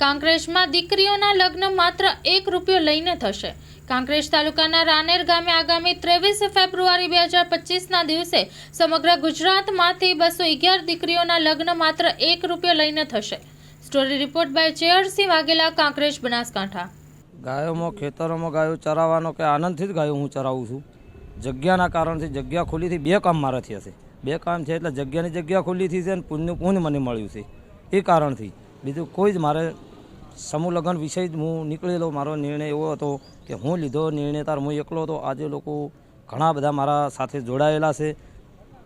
કાંકરેજમાં દીકરીઓના લગ્ન માત્ર એક રૂપિયો લઈને થશે. કાંકરેજ તાલુકાના રાનેર ગામે આગામી ત્રેવીસ ફેબ્રુઆરી બે હજાર પચીસના દિવસે સમગ્ર ગુજરાતમાંથી બસો અગિયાર દીકરીઓના લગ્ન માત્ર એક રૂપિયો લઈને થશે. Story report by Cheyarsinh Vaghela, Kankrej, Banaskantha. ગાયોમાં, ખેતરોમાં ગાયો ચરાવવાનો કે આનંદથી જ ગાયો હું ચરાવું છું? જગ્યાના કારણથી જગ્યા ખુલ્લીથી બે કામ મારાથી હશે બે કામ છે એટલે જગ્યાની જગ્યા ખુલ્લીથી છે અને પુણ્યનું પુણ્ય મને મળ્યું છે. એ કારણથી. બીજું કોઈ જ મારે સમૂહ લગ્ન વિષય જ હું નીકળેલો મારો નિર્ણય એવો હતો કે હું લીધો નિર્ણય તાર હું એકલો હતો. આજે લોકો ઘણા બધા મારા સાથે જોડાયેલા છે.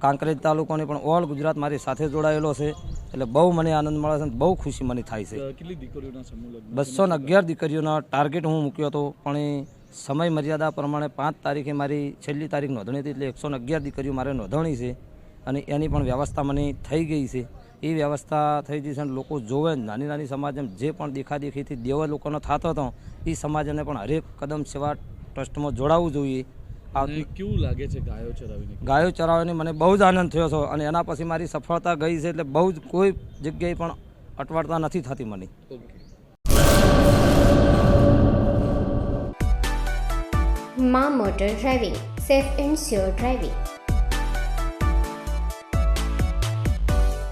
કાંકરેજ તાલુકોને પણ ઓલ ગુજરાત મારી સાથે જોડાયેલો છે. એટલે બહુ મને આનંદ મળે છે અને બહુ ખુશી મને થાય છે. કેટલી દીકરીઓના સમૂહ બસો ને અગિયાર દીકરીઓના ટાર્ગેટ હું મૂક્યો હતો પણ એ સમય મર્યાદા પ્રમાણે પાંચ તારીખે મારી છેલ્લી તારીખ નોંધણી હતી એટલે એકસો અગિયાર દીકરીઓ મારે નોંધણી છે અને એની પણ વ્યવસ્થા મને થઈ ગઈ છે. એ વ્યવસ્થા થઈ ગઈ છે અને લોકો જોવે નાની નાની સમાજ એમ જે પણ દેખાદેખીથી દેવા લોકોનો થતો હતો એ સમાજને પણ હરેક કદમ સેવા ટ્રસ્ટમાં જોડાવવું જોઈએ. કેવું લાગે છે ગાયો ચરાવીને? ગાયો ચરાવવાની મને બહુ જ આનંદ થયો છે અને એના પછી મારી સફળતા ગઈ છે એટલે બહુ જ કોઈ જગ્યાએ પણ અટવાડતા નથી થતી મને. મા motor driving safe and sure driving.